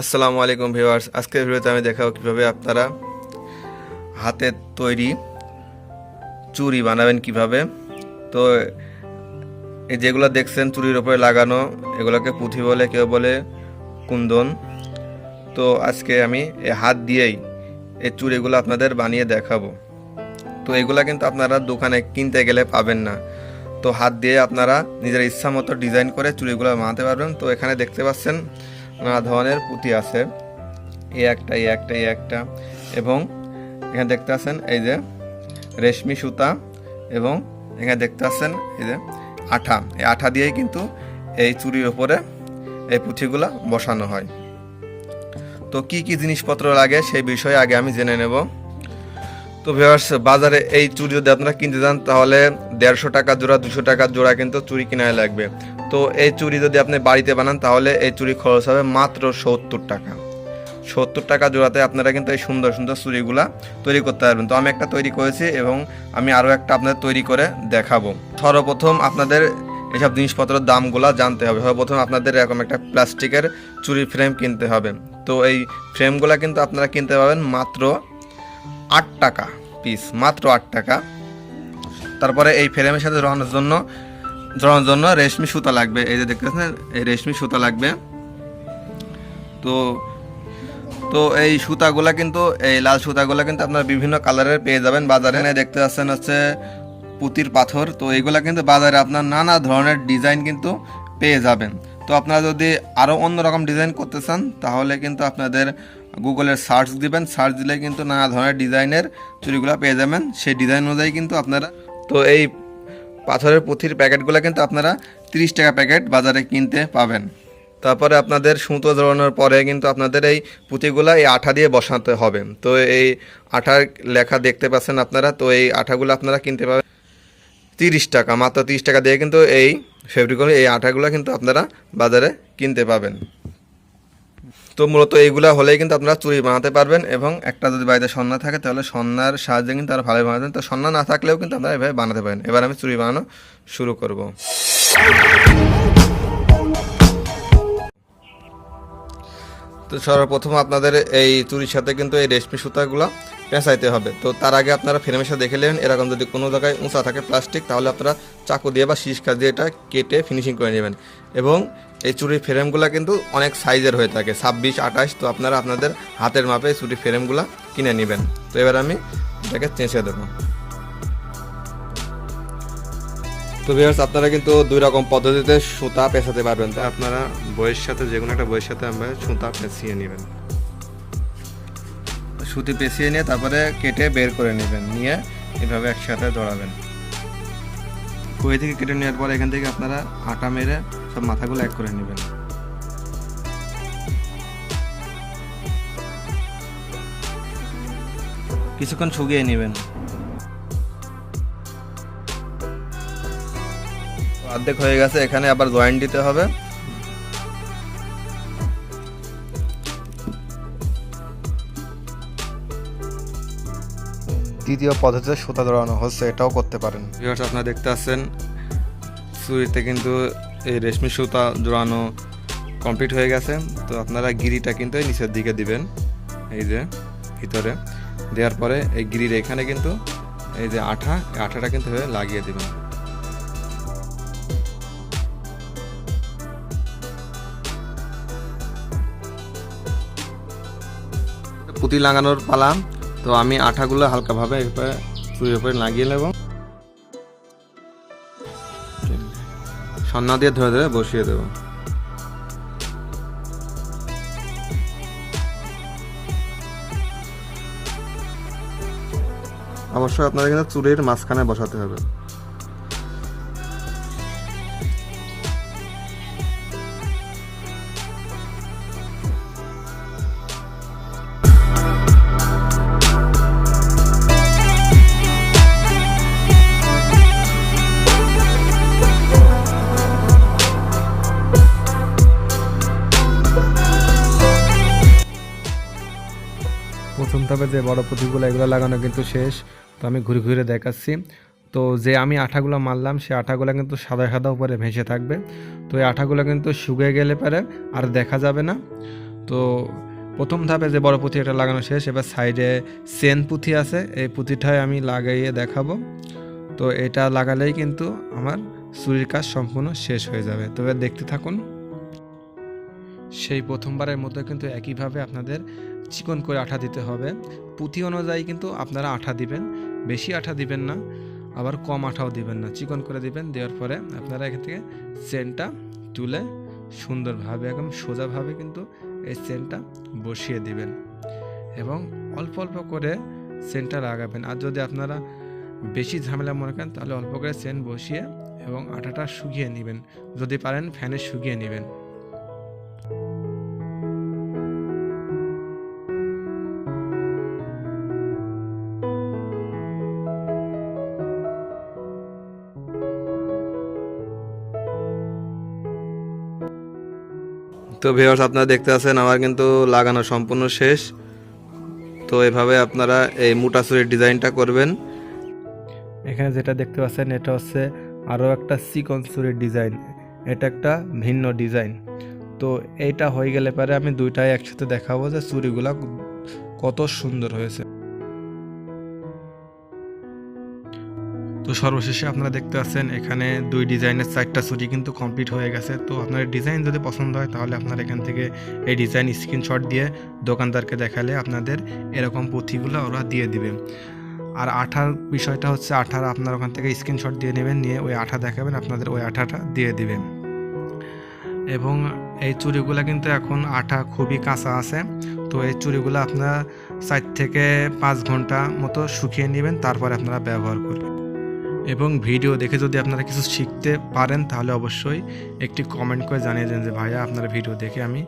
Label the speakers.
Speaker 1: আসসালামু আলাইকুম ভিউয়ার্স। আজকের ভিডিওতে আমি দেখাবো কীভাবে আপনারা হাতের তৈরি চুড়ি বানাবেন কীভাবে। তো এই যেগুলো দেখছেন চুরির উপরে লাগানো, এগুলোকে পুঁথি বলে, কেউ বলে কুন্দন। তো আজকে আমি এই হাত দিয়েই এই চুড়িগুলো আপনাদের বানিয়ে দেখাবো। তো এগুলো কিন্তু আপনারা দোকানে কিনতে গেলে পাবেন না। তো হাত দিয়ে আপনারা নিজের ইচ্ছা মতো ডিজাইন করে চুড়িগুলো বানাতে পারবেন। তো এখানে দেখতে পাচ্ছেন নানা ধরনের পুঁতি আছে। এই একটা এই একটা এই একটা। এবং এখানে দেখতে পাচ্ছেন এই যে রেশমি সুতা এবং এখানে দেখতে পাচ্ছেন এই যে আঠা। এই আঠা দিয়েই কিন্তু এই চুরির ওপরে এই পুঁথিগুলা বসানো হয়। তো কি কি জিনিসপত্র লাগে সেই বিষয়ে আগে আমি জেনে নেব। তো ভিউয়ার্স বাজারে এই চুড়ি যদি আপনারা কিনতে যান, তাহলে দেড়শো টাকা জোড়া, দুশো টাকা জোড়া কিন্তু চুড়ি কিনায় লাগবে। তো এই চুড়ি যদি আপনি বাড়িতে বানান, তাহলে এই চুড়ি খরচ হবে মাত্র সত্তর টাকা। সত্তর টাকা জোড়াতে আপনারা কিন্তু এই সুন্দর সুন্দর চুড়িগুলা তৈরি করতে পারবেন। তো আমি একটা তৈরি করেছি এবং আমি আরও একটা আপনাদের তৈরি করে দেখাবো। সর্বপ্রথম আপনাদের এসব জিনিসপত্রের দামগুলো জানতে হবে। সর্বপ্রথম আপনাদের এরকম একটা প্লাস্টিকের চুরি ফ্রেম কিনতে হবে। তো এই ফ্রেমগুলো কিন্তু আপনারা কিনতে পাবেন মাত্র আট টাকা পিস, মাত্র আট টাকা। তারপরে এই ফ্রেমের সাথে জড়ানোর জন্য জড়ানোর জন্য রেশমি সুতা লাগবে। এই যে দেখতেছেন, এই রেশমি সুতা লাগবে। তো তো এই সুতাগুলা কিন্তু, এই লাল সুতাগুলা কিন্তু আপনারা বিভিন্ন কালারের পেয়ে যাবেন। বাজারে দেখতে পাচ্ছেন হচ্ছে পুতির পাথর। তো এইগুলা কিন্তু বাজারে আপনার নানা ধরনের ডিজাইন কিন্তু পেয়ে যাবেন। তো আপনারা যদি আরও অন্যরকম ডিজাইন করতে চান, তাহলে কিন্তু আপনাদের গুগলের সার্চ দিবেন। সার্চ দিলে কিন্তু নানা ধরনের ডিজাইনের চুড়িগুলো পেয়ে যাবেন। সেই ডিজাইন অনুযায়ী কিন্তু আপনারা, তো এই পাথরের পুঁথির প্যাকেটগুলো কিন্তু আপনারা তিরিশ টাকা প্যাকেট বাজারে কিনতে পাবেন। তারপরে আপনাদের সুতো জড়ানোর পরে কিন্তু আপনাদের এই পুঁথিগুলো এই আঠা দিয়ে বসাতে হবে। তো এই আঠার লেখা দেখতে পাচ্ছেন আপনারা, তো এই আঠাগুলো আপনারা কিনতে পাবেন তিরিশ টাকা, মাত্র তিরিশ টাকা দিয়ে কিন্তু এই ফেব্রিকগুলো এই আঠাগুলো কিন্তু আপনারা বাজারে কিনতে পাবেন। তো মূলত এইগুলা হলেই কিন্তু আপনারা চুড়ি বানাতে পারবেন এবং একটা যদি বাড়িতে সন্না থাকে, তাহলে সন্ন্যার সাহায্যে কিন্তু তারা ভালোই বানাতেন তো সন্না না থাকলেও কিন্তু আপনারা এভাবে বানাতে পারেন। এবার আমি চুরি বানানো শুরু করব। তো সর্বপ্রথম আপনাদের এই চুরির সাথে কিন্তু এই রেশমি সুতাগুলো পেঁচাইতে হবে। তো তার আগে আপনারা ফ্রেমের সাথে দেখে নেবেন, এরকম যদি কোনো জায়গায় উঁচা থাকে প্লাস্টিক, তাহলে আপনারা চাকু দিয়ে বা শীষ কাজ দিয়ে এটা কেটে ফিনিশিং করে নেবেন। এবং এই চুরির ফ্রেমগুলো কিন্তু অনেক সাইজের হয়ে থাকে, ছাব্বিশ, আঠাশ, তো আপনারা আপনাদের হাতের মাপে চুরির ফ্রেমগুলো কিনে নেবেন। তো এবার আমি এটাকে চেঁচে দেবো। তো ভিউয়ার্স আপনারা কিন্তু দুই রকম পদ্ধতিতে সুতা পেঁচাতে পারবেন। তো আপনারা বইয়ের সাথে যে কোনো একটা বইয়ের সাথে আমরা সুতা পেঁচিয়ে নেবেন। সুতি পেঁচিয়ে নিয়ে তারপরে কেটে বের করে নেবেন, নিয়ে এভাবে একসাথে দৌড়াবেন। বই থেকে কেটে নেওয়ার পর এখান থেকে আপনারা আটা মেরে সব মাথাগুলো এক করে নেবেন। কিছুক্ষণ শুকিয়ে নেবেন। অর্ধেক হয়ে গেছে, এখানে আবার জয়েন্ট দিতে হবে। দ্বিতীয় পদ্ধতিতে সুতা ধরানো হচ্ছে, এটাও করতে পারেন। আপনারা দেখতে পাচ্ছেন চুরিতে কিন্তু এই রেশমি সুতা জোড়ানো কমপ্লিট হয়ে গেছে। তো আপনারা গিরিটা কিন্তু এই নিচের দিকে দিবেন, এই যে ভিতরে। দেওয়ার পরে এই গিরির এখানে কিন্তু এই যে আঠা, এই আঠাটা কিন্তু লাগিয়ে দেবেন। পুঁতি লাগানোর পালা তো আমি আঠাগুলো হালকাভাবে এরপরে চুরির উপরে লাগিয়ে নেব। সন্না দিয়ে ধরে ধরে বসিয়ে দেবো। অবশ্যই আপনাদের কিন্তু চুরির মাঝখানে বসাতে হবে।
Speaker 2: প্রথম ধাপে যে বড় পুঁথিগুলো এগুলো লাগানো কিন্তু শেষ। তো আমি ঘুরে ঘুরে দেখাচ্ছি। তো যে আমি আঠাগুলো মারলাম সেই আঠাগুলো কিন্তু সাদা সাদা উপরে ভেসে থাকবে। তো এই আঠাগুলো কিন্তু শুকিয়ে গেলে পরে আর দেখা যাবে না। তো প্রথম ধাপে যে বড় পুঁথি এটা লাগানো শেষ, এবার সাইডে সেন পুঁথি আছে, এই পুঁথিটাই আমি লাগাইয়ে দেখাবো। তো এটা লাগালেই কিন্তু আমার চুরির কাজ সম্পূর্ণ শেষ হয়ে যাবে। তবে দেখতে থাকুন। সেই প্রথমবারের মতো কিন্তু একইভাবে আপনাদের চিকন করে আঠা দিতে হবে। পুঁথি অনুযায়ী কিন্তু আপনারা আঠা দিবেন। বেশি আঠা দিবেন না, আবার কম আঠাও দিবেন না। চিকন করে দিবেন, দেওয়ার পরে আপনারা এখান থেকে চেনটা তুলে সুন্দরভাবে, একদম সোজাভাবে কিন্তু এই চেনটা বসিয়ে দিবেন এবং অল্প অল্প করে চেনটা লাগাবেন। আর যদি আপনারা বেশি ঝামেলা মনে করেন, তাহলে অল্প করে চেন বসিয়ে এবং আটাটা শুকিয়ে নেবেন। যদি পারেন ফ্যানে শুকিয়ে নেবেন।
Speaker 1: তো ভিউয়ার্স আপনারা দেখতে আছেন, আমার কিন্তু লাগানো সম্পূর্ণ শেষ। তো এভাবে আপনারা এই মোটা চুরির ডিজাইনটা করবেন।
Speaker 2: এখানে যেটা দেখতে পাচ্ছেন, এটা হচ্ছে আরও একটা চিকন চুরির ডিজাইন। এটা একটা ভিন্ন ডিজাইন। তো এইটা হয়ে গেলে পরে আমি দুইটাই একসাথে দেখাবো যে চুরিগুলা কত সুন্দর হয়েছে। তো সর্বশেষে আপনারা দেখতে পাচ্ছেন, এখানে দুই ডিজাইনের চারটা চুরি কিন্তু কমপ্লিট হয়ে গেছে। তো আপনার ডিজাইন যদি পছন্দ হয়, তাহলে আপনারা এখান থেকে এই ডিজাইন স্ক্রিনশট দিয়ে দোকানদারকে দেখালে আপনাদের এরকম পুঁথিগুলো ওরা দিয়ে দিবে। আর আঠার বিষয়টা হচ্ছে, আঠার আপনার ওখান থেকে স্ক্রিনশট দিয়ে নেবেন, নিয়ে ওই আঠা দেখাবেন, আপনাদের ওই আঠাটা দিয়ে দিবেন এবং এই চুড়িগুলো কিন্তু এখন আঠা খুবই কাঁচা আছে। তো এই চুড়িগুলো আপনারা চার থেকে পাঁচ ঘণ্টা মতো শুকিয়ে নেবেন, তারপরে আপনারা ব্যবহার করবেন। এবং ভিডিও দেখে যদি আপনারা কিছু শিখতে পারেন, তাহলে অবশ্যই একটি কমেন্ট করে জানিয়ে দেন যে, ভাইয়া, আপনারা ভিডিও দেখে আমি